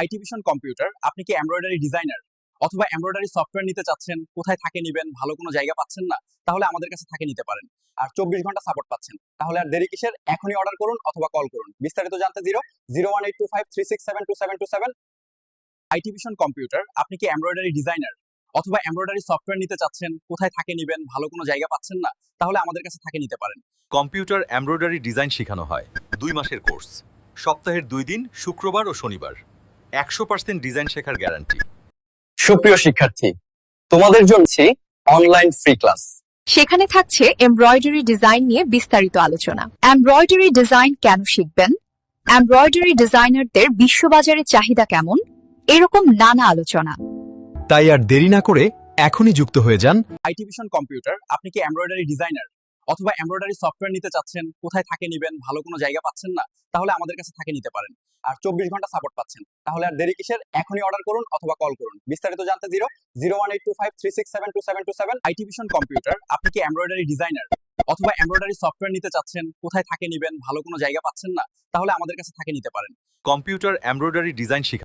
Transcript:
IT vision computer আপনি কি embroidery designer অথবা এমব্রয়ডারি সফটওয়্যার নিতে চাচ্ছেন, কোথায় থাকে নেবেন, ভালো কোনো জায়গা পাচ্ছেন না, তাহলে আমাদের কাছে থাকে নিতে পারেন। আর চব্বিশ ঘণ্টা সাপোর্ট পাচ্ছেন। তাহলে আর দেরি কিসের? এখনই অর্ডার করুন অথবা কল করুন। বিস্তারিত জানতে zero zero one eight two five three six seven two seven two seven. IT vision computer আপনি কি এমব্রয়ডারি ডিজাইনার অথবা এমব্রয়ডারি সফটওয়্যার নিতে চাচ্ছেন, কোথায় থাকে নেবেন, ভালো কোনো জায়গা পাচ্ছেন না, তাহলে আমাদের কাছে থাকে নিতে পারেন। কম্পিউটার এমব্রয়ডারি ডিজাইন শেখানো হয়। দুই মাসের কোর্স সপ্তাহের দুই দিন, শুক্রবার ও শনিবার। একশো পার্সেন্ট ডিজাইন শেখার গ্যারান্টি সুপ্রিয় শিক্ষার্থী তোমাদের জন্য অনলাইন ফ্রি ক্লাস সেখানে থাকছে এমব্রয়ডারি ডিজাইন নিয়ে বিস্তারিত আলোচনা। এমব্রয়ডারি ডিজাইন কেন শিখবেন? এমব্রয়ডারি ডিজাইনারদের বিশ্ববাজারে চাহিদা কেমন? এরকম নানা আলোচনা। তাই আর দেরি না করে এখনই যুক্ত হয়ে যান। আইটি ভিশন কম্পিউটার আপনি কি এমব্রয়ডারি ডিজাইনার অথবা এমব্রয়ডারি সফটওয়্যার নিতে চাচ্ছেন, কোথায় থাকে নেবেন, ভালো কোনো জায়গা পাচ্ছেন না, তাহলে আমাদের কাছে থাকে নিতে পারেন। আর চব্বিশ ঘণ্টা সাপোর্ট পাচ্ছেন। তাহলে আর দেরি কিসের? এখনই অর্ডার করুন অথবা কল করুন। বিস্তারিত জানতে zero zero one eight two five three six seven two seven two seven IT vision computer আপনি কি এমব্রয়ডারি ডিজাইনার অথবা এমব্রয়ডারি সফটওয়্যার নিতে চাচ্ছেন, কোথায় থাকে নেবেন, ভালো কোনো জায়গা পাচ্ছেন না, তাহলে আমাদের কাছে থাকে নিতে পারেন। কম্পিউটার এমব্রয়ডারি ডিজাইন শেখা